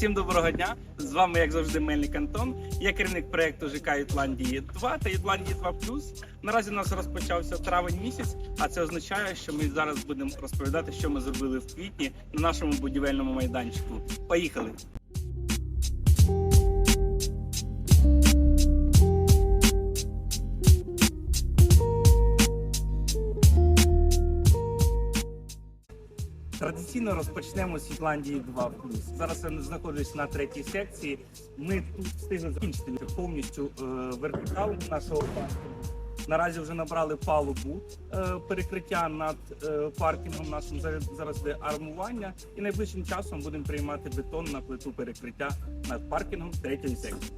Всім доброго дня! З вами, як завжди, Мельник Антон. Я керівник проекту ЖК Ютландії 2 та Ютландії 2 Наразі у нас розпочався травень місяць, а це означає, що ми зараз будемо розповідати, що ми зробили в квітні на нашому будівельному майданчику. Поїхали! Традиційно розпочнемо з Ісландії 2 Зараз я знаходжусь на третій секції. Ми тут встигли закінчити повністю е, вертикал нашого паркінгу. Наразі вже набрали палубу е, перекриття над е, паркінгом. Нашим зараз йде армування, і найближчим часом будемо приймати бетон на плиту перекриття над паркінгом третьої секції.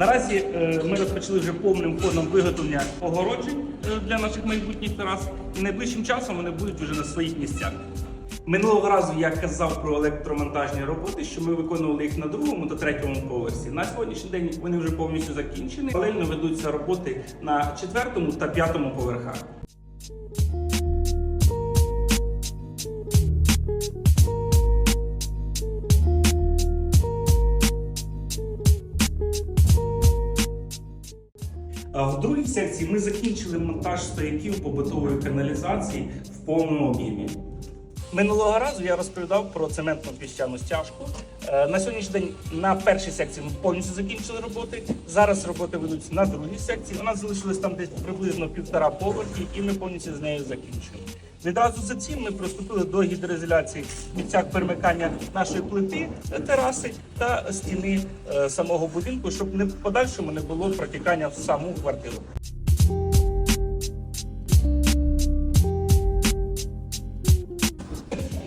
Наразі е, ми розпочали вже повним ходом виготовлення огороджень е, для наших майбутніх терас, і найближчим часом вони будуть вже на своїх місцях. Минулого разу я казав про електромонтажні роботи, що ми виконували їх на другому та третьому поверсі. На сьогоднішній день вони вже повністю закінчені. Паралельно ведуться роботи на четвертому та п'ятому поверхах. В другій секції ми закінчили монтаж стояків побутової каналізації в повному об'ємі. Минулого разу я розповідав про цементну піщану стяжку. Е, На сьогоднішній день на першій секції ми повністю закінчили роботи. Зараз роботи ведуться на другій секції. У нас залишилось там десь приблизно півтора поверхи, і ми повністю з нею закінчуємо. Відразу за цим ми приступили до гідроізоляції місцях перемикання нашої плити е, тераси та стіни е, самого будинку, щоб не в подальшому не було протікання в саму квартиру.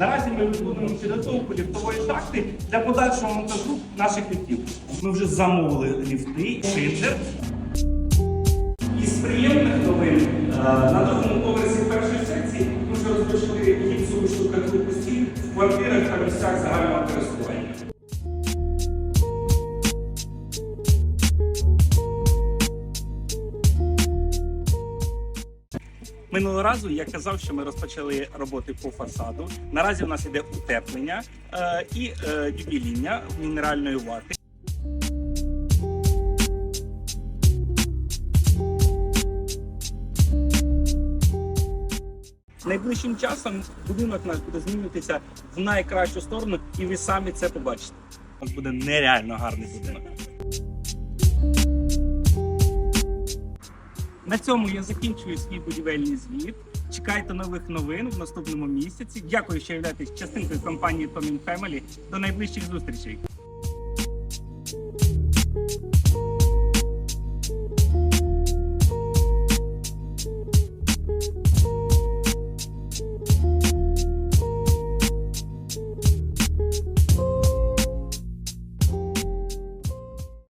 Наразі ми виконуємо підготовку ліфтової шахти для подальшого монтажу наших ліфтів. Ми вже замовили ліфти, шиндер. Із приємних новин е, на другому поверсі першої секції ми вже розпочали гіпсову штукатурку стін в квартирах та місцях загального Минулого разу я казав, що ми розпочали роботи по фасаду. Наразі у нас іде утеплення е, і е, дюбіління мінеральної вати. Найближчим часом будинок наш буде змінюватися в найкращу сторону, і ви самі це побачите. У буде нереально гарний будинок. На цьому я закінчую свій будівельний звіт. Чекайте нових новин в наступному місяці. Дякую, що являєтесь частинкою компанії Tomin Family. До найближчих зустрічей.